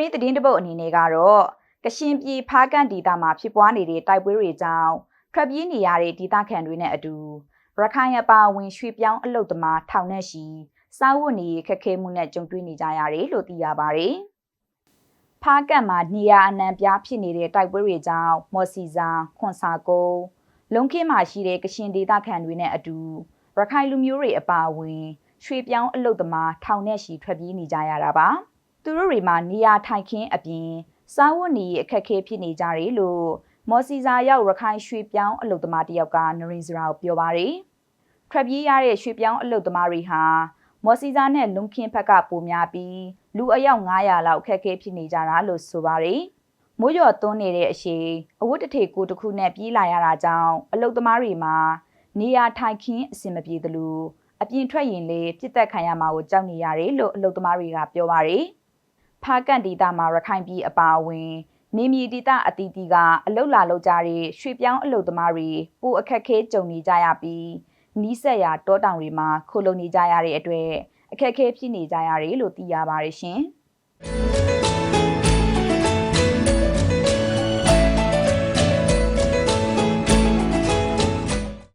ရင်းသတင်းတပုတ်အနေနဲ့ကတော့ကရှင်ပြည်ဖားကန်ဒေသမှာဖြစ်ပွားနေတဲ့တိုက်ပွဲတွေကြောင့်ထွက်ပြေးနေရတဲ့ဒေသခံတွေနဲ့အတူရခိုင်အပါအဝင်ရွှေပြောင်းအလုတ်သမားထောင်နဲ့ရှိစားဝတ်နေရေးခက်ခဲမှုနဲ့ကြုံတွေ့နေကြရတယ်လို့သိရပါတယ်။ဖားကန်မှာနေရာအနှံပြားဖြစ်နေတဲ့တိုက်ပွဲတွေကြောင့်မော်စီစာခွန်စာကုန်းလုံခင်းမှာရှိတဲ့ကရှင်ဒေသခံတွေနဲ့အတူရခိုင်လူမျိုးတွေအပါအဝင်ရွှေပြောင်းအလုတ်သမားထောင်နဲ့ရှိထွက်ပြေးနေကြရတာပါ။ သူတို့တွေမှာနေရာထိုင်ခင်းအပြင်စားဝတ်နေရေးအခက်အခဲဖြစ်နေကြတယ်လို့မော်စီစာရောက်ရခိုင်ရွှေပြောင်းအလုတ်သမားတယောက်ကနရင်စရာကိုပြောပါတယ်။ထွက်ပြေးရတဲ့ရွှေပြောင်းအလုတ်သမားတွေဟာမော်စီစာနဲ့လုံခင်းဘက်ကပိုများပြီးလူအယောက်900လောက်အခက်အခဲဖြစ်နေကြတာလို့ဆိုပါတယ်။မိုးရော်သွန်းနေတဲ့အရှိအဝတ်တထေကိုတစ်ခုနဲ့ပြေးလာရတာကြောင့်အလုတ်သမားတွေမှာနေရာထိုင်ခင်းအဆင်မပြေသလိုအပြင်ထွက်ရင်လေပြစ်သက်ခံရမှာကိုကြောက်နေရတယ်လို့အလုတ်သမားတွေကပြောပါတယ်။ ဖားကန်ဒေတာမှာရခိုင်ပြည်အပါအဝင်နေမြေဒေတာအတီးတီကအလုတ်လာလောက်ကြတဲ့ရွှေပြောင်းအလုတ်သမားတွေပိုအခက်ခဲကြုံနေကြရပြီးနီးစက်ရာတောတောင်တွေမှာခိုလုံနေကြရတဲ့အတွက်အခက်ခဲဖြစ်နေကြရတယ်လို့သိရပါတယ်ရှင်။